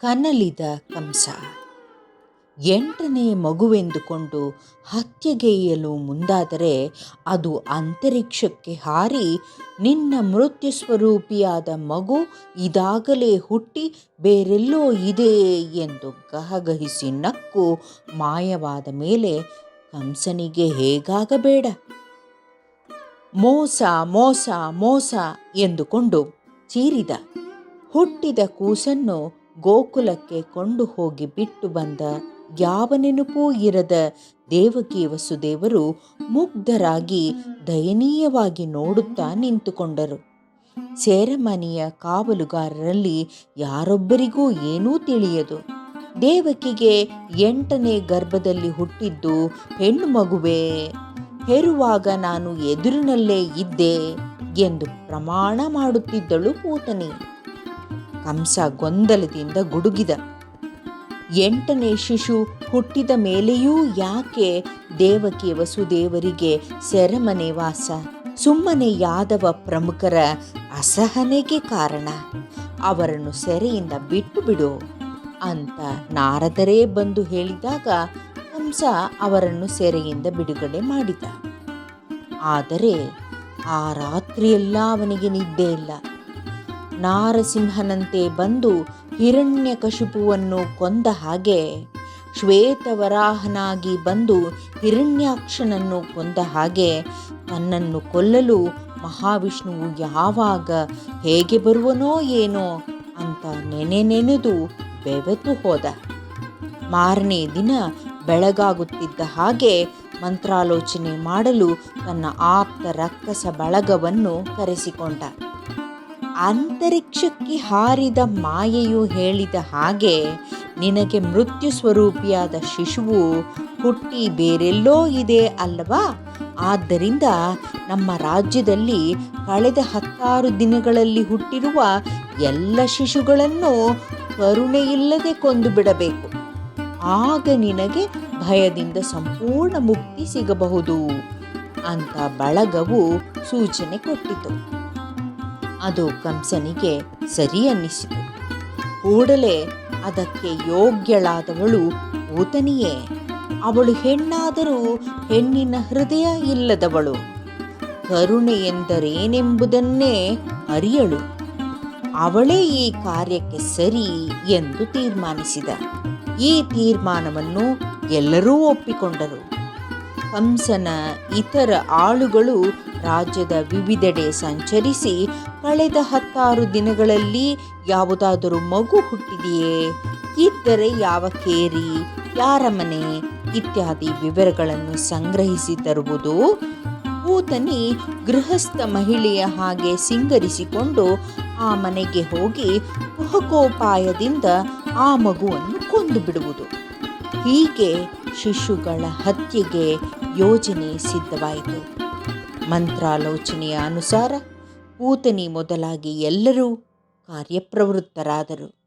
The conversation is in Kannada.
ಕನಲಿದ ಕಂಸ. ಎಂಟನೇ ಮಗುವೆಂದುಕೊಂಡು ಹತ್ಯೆಗೈಯಲು ಮುಂದಾದರೆ ಅದು ಅಂತರಿಕ್ಷಕ್ಕೆ ಹಾರಿ ನಿನ್ನ ಮೃತ್ಯು ಸ್ವರೂಪಿಯಾದ ಮಗು ಇದಾಗಲೇ ಹುಟ್ಟಿ ಬೇರೆಲ್ಲೋ ಇದೆ ಎಂದು ಗಹಗಹಿಸಿ ನಕ್ಕು ಮಾಯವಾದ ಮೇಲೆ ಕಂಸನಿಗೆ ಹೇಗಾಗಬೇಡ. ಮೋಸ ಮೋಸ ಮೋಸ ಎಂದುಕೊಂಡು ಚೀರಿದ ಹುಟ್ಟಿದ ಕೂಸನ್ನು ಗೋಕುಲಕ್ಕೆ ಕೊಂಡು ಹೋಗಿ ಬಿಟ್ಟು ಬಂದ ಯಾವ ನೆನಪೂ ಇರದ ದೇವಕಿ ವಸುದೇವರು ಮುಗ್ಧರಾಗಿ ದಯನೀಯವಾಗಿ ನೋಡುತ್ತಾ ನಿಂತುಕೊಂಡರು. ಸೇರಮನೆಯ ಕಾವಲುಗಾರರಲ್ಲಿ ಯಾರೊಬ್ಬರಿಗೂ ಏನೂ ತಿಳಿಯದು. ದೇವಕಿಗೆ ಎಂಟನೇ ಗರ್ಭದಲ್ಲಿ ಹುಟ್ಟಿದ್ದು ಹೆಣ್ಣು ಮಗುವೆ. ಹೆರುವಾಗ ನಾನು ಎದುರಿನಲ್ಲೇ ಇದ್ದೆ ಎಂದು ಪ್ರಮಾಣ ಮಾಡುತ್ತಿದ್ದಳು ಪೂತನಿ. ಕಂಸ ಗೊಂದಲದಿಂದ ಗುಡುಗಿದ. ಎಂಟನೇ ಶಿಶು ಹುಟ್ಟಿದ ಮೇಲೆಯೂ ಯಾಕೆ ದೇವಕಿ ವಸುದೇವರಿಗೆ ಸೆರೆಮನೆ ವಾಸ? ಸುಮ್ಮನೆ ಯಾದವ ಪ್ರಮುಖರ ಅಸಹನೆಗೆ ಕಾರಣ? ಅವರನ್ನು ಸೆರೆಯಿಂದ ಬಿಟ್ಟು ಬಿಡು. ಅಂತ ನಾರದರೇ ಬಂದು ಹೇಳಿದಾಗ ಹಂಸ ಅವರನ್ನು ಸೆರೆಯಿಂದ ಬಿಡುಗಡೆ ಮಾಡಿದ. ಆದರೆ ಆ ರಾತ್ರಿಯೆಲ್ಲ ಅವನಿಗೆ ನಿದ್ದೆ ಇಲ್ಲ. ನಾರಸಿಂಹನಂತೆ ಬಂದು ಹಿರಣ್ಯಕಶಿಪುವನ್ನು ಕೊಂದ ಹಾಗೆ ಶ್ವೇತವರಾಹನಾಗಿ ಬಂದು ಹಿರಣ್ಯಾಕ್ಷನನ್ನು ಕೊಂದ ಹಾಗೆ ತನ್ನನ್ನು ಕೊಲ್ಲಲು ಮಹಾವಿಷ್ಣುವು ಯಾವಾಗ ಹೇಗೆ ಬರುವನೋ ಏನೋ ಅಂತ ನೆನೆ ನೆನೆದು ಬೆವೆತು ಹೋದ. ಮಾರನೇ ದಿನ ಬೆಳಗಾಗುತ್ತಿದ್ದ ಹಾಗೆ ಮಂತ್ರಾಲೋಚನೆ ಮಾಡಲು ತನ್ನ ಆಪ್ತ ರಕ್ಕಸ ಬಳಗವನ್ನು ಕರೆಸಿಕೊಂಡ. ಅಂತರಿಕ್ಷಕ್ಕೆ ಹಾರಿದ ಮಾಯೆಯು ಹೇಳಿದ ಹಾಗೆ ನಿನಗೆ ಮೃತ್ಯು ಸ್ವರೂಪಿಯಾದ ಶಿಶುವು ಹುಟ್ಟಿ ಬೇರೆಲ್ಲೋ ಇದೆ ಅಲ್ಲವಾ? ಆದ್ದರಿಂದ ನಮ್ಮ ರಾಜ್ಯದಲ್ಲಿ ಕಳೆದ ಹತ್ತಾರು ದಿನಗಳಲ್ಲಿ ಹುಟ್ಟಿರುವ ಎಲ್ಲ ಶಿಶುಗಳನ್ನು ಕರುಣೆಯಿಲ್ಲದೆ ಕೊಂದು ಬಿಡಬೇಕು. ಆಗ ನಿನಗೆ ಭಯದಿಂದ ಸಂಪೂರ್ಣ ಮುಕ್ತಿ ಸಿಗಬಹುದು ಅಂತ ಬಳಗವು ಸೂಚನೆ ಕೊಟ್ಟಿತು. ಅದು ಕಂಸನಿಗೆ ಸರಿ ಅನ್ನಿಸಿತು. ಕೂಡಲೇ ಅದಕ್ಕೆ ಯೋಗ್ಯಳಾದವಳು ಊತನಿಯೇ, ಅವಳು ಹೆಣ್ಣಾದರೂ ಹೆಣ್ಣಿನ ಹೃದಯ ಇಲ್ಲದವಳು. ಕರುಣೆ ಎಂದರೇನೆಂಬುದನ್ನೇ ಅರಿಯಳು. ಅವಳೇ ಈ ಕಾರ್ಯಕ್ಕೆ ಸರಿ ಎಂದು ತೀರ್ಮಾನಿಸಿದ. ಈ ತೀರ್ಮಾನವನ್ನು ಎಲ್ಲರೂ ಒಪ್ಪಿಕೊಂಡರು. ಕಂಸನ ಇತರ ಆಳುಗಳು ರಾಜ್ಯದ ವಿವಿಧೆಡೆ ಸಂಚರಿಸಿ ಕಳೆದ ಹತ್ತಾರು ದಿನಗಳಲ್ಲಿ ಯಾವುದಾದರೂ ಮಗು ಹುಟ್ಟಿದೆಯೇ? ಇದ್ದರೆ ಯಾವ ಕೇರಿ, ಯಾರ ಮನೆ ಇತ್ಯಾದಿ ವಿವರಗಳನ್ನು ಸಂಗ್ರಹಿಸಿ ತರುವುದು? ಪೂತನಿ ಗೃಹಸ್ಥ ಮಹಿಳೆಯ ಹಾಗೆ ಸಿಂಗರಿಸಿಕೊಂಡು ಆ ಮನೆಗೆ ಹೋಗಿ ಕುಹಕೋಪಾಯದಿಂದ ಆ ಮಗುವನ್ನು ಕೊಂದು ಬಿಡುವುದು ಹೀಗೆ ಶಿಶುಗಳ ಹತ್ಯೆಗೆ ಯೋಜನೆ ಸಿದ್ಧವಾಯಿತು. ಮಂತ್ರಾಲೋಚನೆಯ ಅನುಸಾರ ಪೂತನಿ ಮೊದಲಾಗಿ ಎಲ್ಲರೂ ಕಾರ್ಯಪ್ರವೃತ್ತರಾದರು.